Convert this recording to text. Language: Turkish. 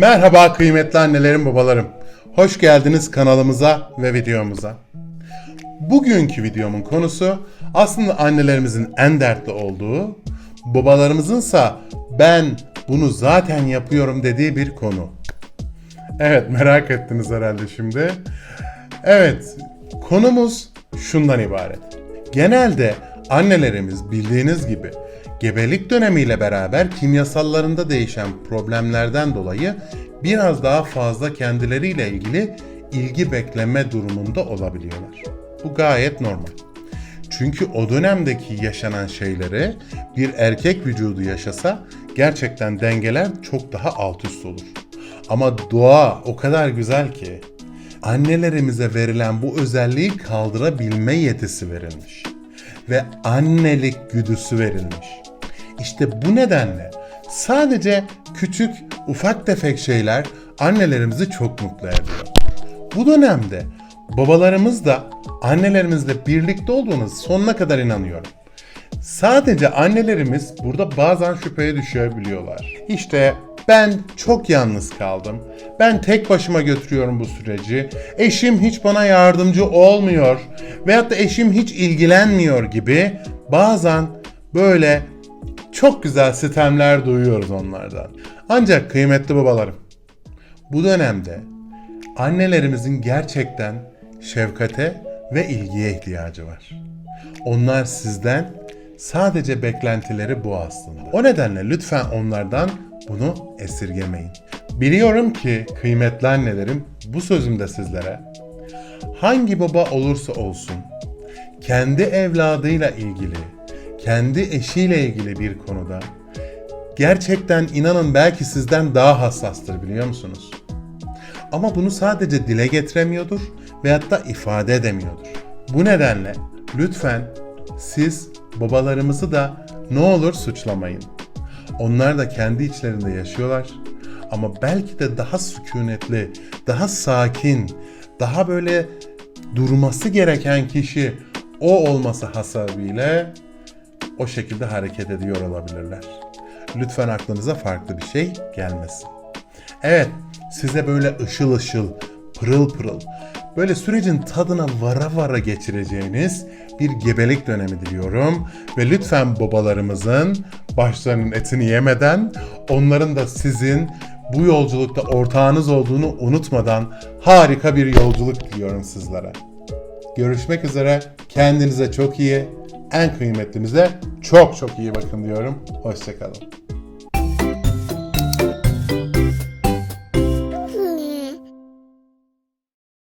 Merhaba kıymetli annelerim babalarım. Hoş geldiniz kanalımıza ve videomuza. Bugünkü videomun konusu aslında annelerimizin en dertli olduğu, babalarımızınsa ben bunu zaten yapıyorum dediği bir konu. Evet merak ettiniz herhalde şimdi. Evet konumuz şundan ibaret. Genelde annelerimiz bildiğiniz gibi gebelik dönemiyle beraber kimyasallarında değişen problemlerden dolayı biraz daha fazla kendileriyle ilgili ilgi bekleme durumunda olabiliyorlar. Bu gayet normal. Çünkü o dönemdeki yaşanan şeyleri bir erkek vücudu yaşasa gerçekten dengeler çok daha alt üst olur. Ama doğa o kadar güzel ki annelerimize verilen bu özelliği kaldırabilme yetisi verilmiş ve annelik güdüsü verilmiş. İşte bu nedenle sadece küçük ufak tefek şeyler annelerimizi çok mutlu ediyor. Bu dönemde babalarımız da annelerimizle birlikte olduğuna sonuna kadar inanıyorum. Sadece annelerimiz burada bazen şüpheye düşebiliyorlar. İşte ben çok yalnız kaldım. Ben tek başıma götürüyorum bu süreci. Eşim hiç bana yardımcı olmuyor veyahut da eşim hiç ilgilenmiyor gibi bazen böyle çok güzel sitemler duyuyoruz onlardan. Ancak kıymetli babalarım, bu dönemde annelerimizin gerçekten şefkate ve ilgiye ihtiyacı var. Onlar sizden sadece beklentileri bu aslında. O nedenle lütfen onlardan bunu esirgemeyin. Biliyorum ki kıymetli annelerim bu sözümde sizlere hangi baba olursa olsun kendi evladıyla ilgili, kendi eşiyle ilgili bir konuda gerçekten inanın belki sizden daha hassastır biliyor musunuz? Ama bunu sadece dile getiremiyordur veyahut da ifade edemiyordur. Bu nedenle lütfen siz babalarımızı da ne olur suçlamayın. Onlar da kendi içlerinde yaşıyorlar. Ama belki de daha sükunetli, daha sakin, daha böyle durması gereken kişi o olması hasabiyle o şekilde hareket ediyor olabilirler. Lütfen aklınıza farklı bir şey gelmesin. Evet, size böyle ışıl ışıl, pırıl pırıl, böyle sürecin tadına vara vara geçireceğiniz bir gebelik dönemi diliyorum. Ve lütfen babalarımızın başlarının etini yemeden, onların da sizin bu yolculukta ortağınız olduğunu unutmadan harika bir yolculuk diliyorum sizlere. Görüşmek üzere. Kendinize çok iyi, en kıymetlinize çok çok iyi bakın diyorum. Hoşçakalın.